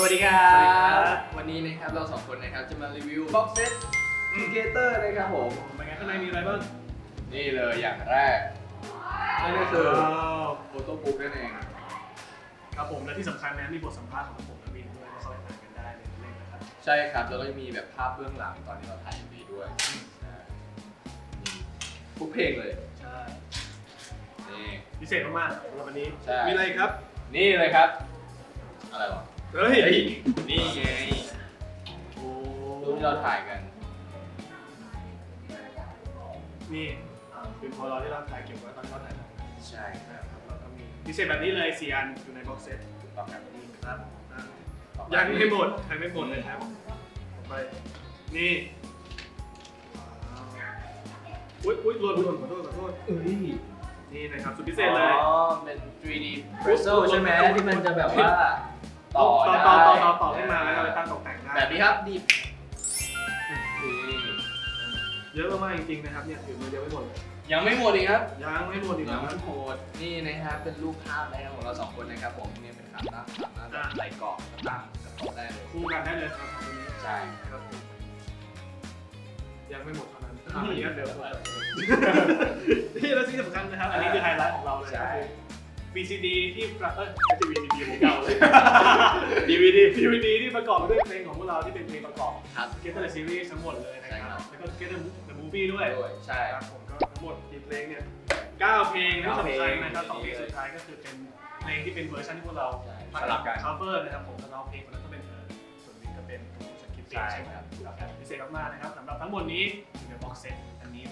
วัสดีครัสวัสดีครับบวันนี้นะครับเราสองคนนะครับจะมารีวิวบ็อกเซตเกเตอร์นะครับผมเป็นไงข้างในมีอะไรบ้าง นี่เลยอย่างแรกนั่นก็คือว้าวโฟโต้บุ๊กนั่นเองครับผมและที่สำคัญนะมีบทสัมภาษณ์ของผมและวินด้วยก็เข้าไปอ่านกันได้ในเล่มนะครับ ใช่ครับแล้วก็จะมีแบบภาพเบื้องหลังตอนที่เราถ่ายมีด้วยใช่มีทุกเพลงเลยใช่นี่พิเศษมากๆสำหรับวันนี้ใช่มีอะไรครับ นี่เลยครับ อะไรวะ เฮ้ยเฮ้ย นี่ไงโอ้รูปที่เราถ่ายกัน นี่เป็นพอเราที่เราถ่ายเก็บไว้ตอนที่เราถ่ายทำใช่ครับแล้วก็มีพิเศษแบบนี้เลยสี่อันอยู่ในบ็อกเซตถูกต้องครับนี่ครับอะต่อปยังไม่หมดยังไม่หมดเลยครับต่อไปนี่อุ้ยอุ้ยหล่นหล่นขอโทษขอโทษเอ้ยนี่นะครับสุดพิเศษเลย อ๋อ เป็น 3D Presso ใช่ไหมที่มันจะแบบว่า ต่อต่อต่อต่อต่อต่อขึ้นมาแล้วก็ไปตั้งตกแต่งได้แบบนี้ครับดีบนี่เยอะมากๆจริงๆนะครับเนี่ยถือมือเดียวไม่หมดเลยยังไม่หมดอีกครับยังไม่หมดอีกยันะงไม่หมดนี่นะครับเป็นรูปภาพนะครับของเราสองคนนะครับผมเนี่ยเป็นขาตั้งสามารถแบบใส่กรอบแล้วตั้งกับโต๊ะได้เลยคู่กันได้เลยครับของนี้ใช่ครับยังไม่หมดเท่านั้นอะอันนี้อันเดิมนี่แล้วที่สำคัญนะครับ อันนี้คือไฮไลท์ของเราเลยใช่ก็คือ VCD ที่เอ้ยไม่ใช่ VCD ผมเก่าเลย DVD DVD ที่ประกอบไปด้วยเพลงของพวกเราที่เป็นเพลงประกอบ ครับ Get the Series ทั้งหมดเลยนะใช่คครัรับ บ แล้วก็ Get the the Movie ด้วยด้วยใช่ ครับผมก็ทั้งหมดกี่เพลงเนี่ย9เพลงที่เก้าสำคัญเพลงนะครับสองเพลงสุดท้ายก็คือเป็นเพลงที่เป็นเวอร์ชันที่พวกเราใช่มาสลับกันคัฟเวอร์นะครับผมแล้วเราเพลงคนนั้นก็เป็นเออส่วนนี้ก็เป็นตัวสคริปต์ใช่ใช่ไหมครับครับ พิเศษมากๆนะครับสำหรับทั้งหมดนี้อยู่ในบ็อกเซตอันนี้เลยนะครับในกระฝัน